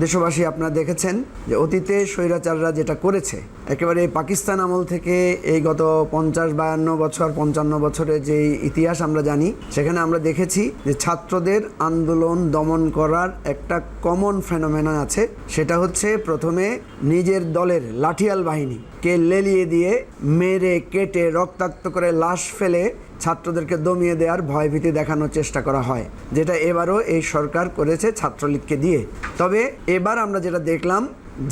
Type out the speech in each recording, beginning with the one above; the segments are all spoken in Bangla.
দেশবাসী আপনারা দেখেছেন যে অতীতে স্বৈরাচাররা যেটা করেছে, একেবারে পাকিস্তান আমল থেকে এই গত পঞ্চাশ বায়ান্ন বছর, পঞ্চান্ন বছরের যে ইতিহাস আমরা জানি, সেখানে আমরা দেখেছি যে ছাত্রদের আন্দোলন দমন করার একটা কমন ফেনোমেনা আছে। সেটা হচ্ছে প্রথমে নিজের দলের লাঠিয়াল বাহিনীকে লেলিয়ে দিয়ে মেরে, কেটে, রক্তাক্ত করে, লাশ ফেলে ছাত্রদেরকে দমিয়ে দেওয়ার ভয়ভীতি দেখানোর চেষ্টা করা হয়, যেটা এবারও এই সরকার করেছে ছাত্রলীগকে দিয়ে। তবে এবার আমরা যেটা দেখলাম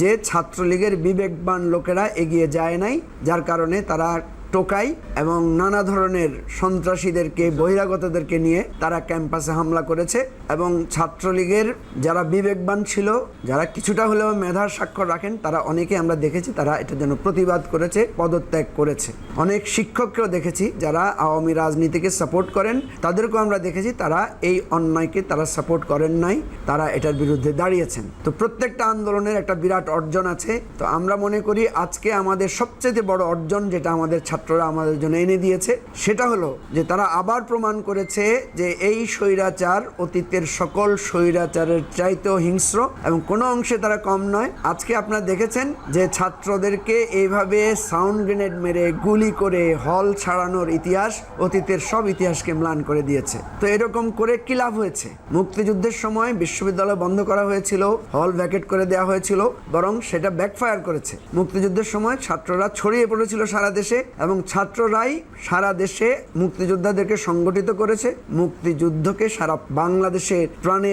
যে ছাত্রলীগের বিবেকবান লোকেরা এগিয়ে যায় নাই, যার কারণে তারা টোকাই এবং নানা ধরনের সন্ত্রাসীদেরকে, বহিরাগতদেরকে নিয়ে তারা ক্যাম্পাসে হামলা করেছে এবং ছাত্রলীগের যারা বিবেকবান ছিল, যারা কিছুটা হলেও মেধার স্বাক্ষর রাখেন, তারা অনেকে আমরা দেখেছি তারা এটার জন্য প্রতিবাদ করেছে, পদত্যাগ করেছে। অনেক শিক্ষককেও দেখেছি যারা আওয়ামী রাজনীতিকে সাপোর্ট করেন, তাদেরকেও আমরা দেখেছি তারা এই অন্যায়কে তারা সাপোর্ট করেন নাই, তারা এটার বিরুদ্ধে দাঁড়িয়েছেন। তো প্রত্যেকটা আন্দোলনের একটা বিরাট অর্জন আছে। তো আমরা মনে করি আজকে আমাদের সবচেয়ে বড় অর্জন যেটা আমাদের ছাত্ররা আমাদের জন্য এনে দিয়েছে। সেটা হলো যে তারা আবার প্রমাণ করেছে যে এই স্বৈরাচার অতীতের সকল স্বৈরাচারের চাইতেও হিংস্র এবং কোনো অংশে তারা কম নয়। আজকে আপনারা দেখেছেন যে ছাত্রদেরকে এইভাবে সাউন্ড গ্রেনেড মেরে গুলি করে হল ছাড়ানোর ইতিহাস অতীতের সব ইতিহাসকে ম্লান করে দিয়েছে। তো এরকম করে কি লাভ হয়েছে? মুক্তিযুদ্ধের সময় বিশ্ববিদ্যালয় বন্ধ করা হয়েছিল, হল ভ্যাকেট করে দেওয়া হয়েছিল, বরং সেটা ব্যাকফায়ার করেছে। মুক্তিযুদ্ধের সময় ছাত্ররা ছড়িয়ে পড়েছিল সারা দেশে এবং ছাত্ররাই সারা দেশে মুক্তিযোদ্ধাদেরকে সংগঠিত করেছে, মুক্তিযুদ্ধকে সারা বাংলাদেশে প্রাণে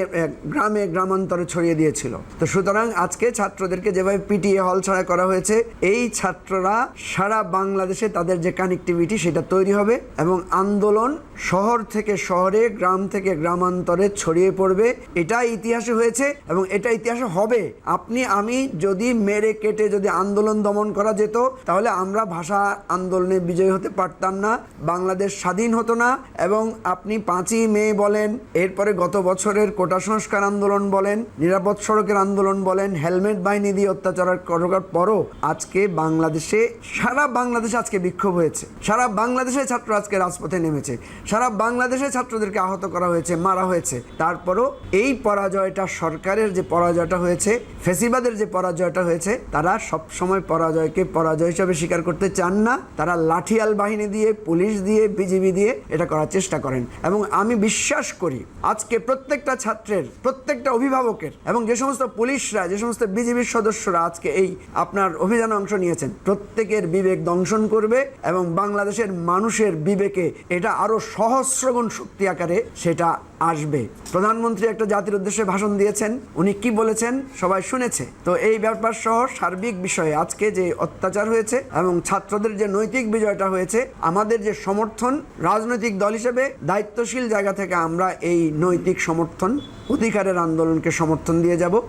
গ্রামে গ্রামান্তরে ছড়িয়ে দিয়েছিল। তো সুতরাং আজকে ছাত্রদেরকে যেভাবে পিটিএ হল ছাড়া করা হয়েছে, এই ছাত্ররা সারা বাংলাদেশে তাদের যে কানেক্টিভিটি সেটা তৈরি হবে এবং আন্দোলন শহর থেকে শহরে, গ্রাম থেকে গ্রামান্তরে ছড়িয়ে পড়বে। এটা ইতিহাসে হয়েছে এবং এটা ইতিহাসে হবে। আপনি, আমি যদি মেরে কেটে যদি আন্দোলন দমন করা যেত, তাহলে আমরা ভাষা আন্দোলনে বিজয়ী হতে পারতাম না, বাংলাদেশ স্বাধীন হতো না এবং আপনি পাঁচই মে বলেন, এরপরে গত বছরের কোটা সংস্কার আন্দোলন বলেন, নিরাপদ সড়কের আন্দোলন বলেন, হেলমেট, বাহিনী দিয়ে অত্যাচার করার পরও আজকে বাংলাদেশে, সারা বাংলাদেশে আজকে বিক্ষোভ হয়েছে। সারা বাংলাদেশে ছাত্র আজকে রাজপথে নেমেছে। সারা বাংলাদেশে ছাত্রদেরকে আহত করা হয়েছে, মারা হয়েছে। তারপরও এই পরাজয়টা, সরকারের যে পরাজয়টা হয়েছে, ফেসিবাদের যে পরাজয়টা হয়েছে, তারা সবসময় পরাজয়কে পরাজয় হিসাবে স্বীকার করতে চান না। তারা লাঠিয়াল বাহিনী দিয়ে, পুলিশ দিয়ে, বিজিবি দিয়ে এটা করার চেষ্টা করেন। এবং আমি বিশ্বাস করি আজকে প্রত্যেকটা ছাত্রের, প্রত্যেকটা অভিভাবকের এবং যে সমস্ত পুলিশরা, যে সমস্ত বিজিবির সদস্যরা আজকে এই আপনার অভিযানে অংশ নিয়েছেন, প্রত্যেকের বিবেক দংশন করবে এবং বাংলাদেশের মানুষের বিবেকে এটা আরও সহস্রগুণ শক্তি আকারে সেটা আসবে। প্রধানমন্ত্রী একটা জাতির উদ্দেশ্যে ভাষণ দিয়েছেন। উনি কি বলেছেন সবাই শুনেছে। তো এই ব্যাপার সহ সার্বিক বিষয়ে আজকে যে অত্যাচার হয়েছে এবং ছাত্রদের যে নৈতিক বিজয়টা হয়েছে, আমাদের যে সমর্থন রাজনৈতিক দল হিসেবে দায়িত্বশীল জায়গা থেকে আমরা এই নৈতিক সমর্থন, অধিকারের আন্দোলনকে সমর্থন দিয়ে যাব।